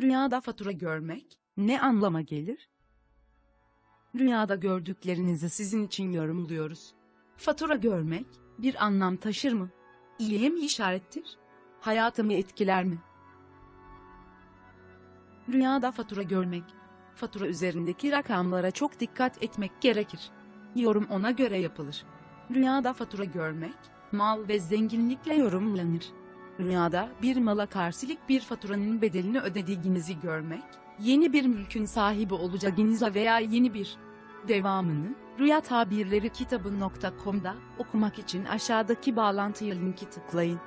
Rüyada fatura görmek ne anlama gelir? Rüyada gördüklerinizi sizin için yorumluyoruz. Fatura görmek bir anlam taşır mı? İyiye mi işarettir? Hayatımı etkiler mi? Rüyada fatura görmek. Fatura üzerindeki rakamlara çok dikkat etmek gerekir. Yorum ona göre yapılır. Rüyada fatura görmek, mal ve zenginlikle yorumlanır. Rüyada bir mala karşılık bir faturanın bedelini ödediğinizi görmek, yeni bir mülkün sahibi olacağınıza veya yeni bir devamını Rüya Tabirleri kitabı.com'da okumak için aşağıdaki bağlantıya linki tıklayın.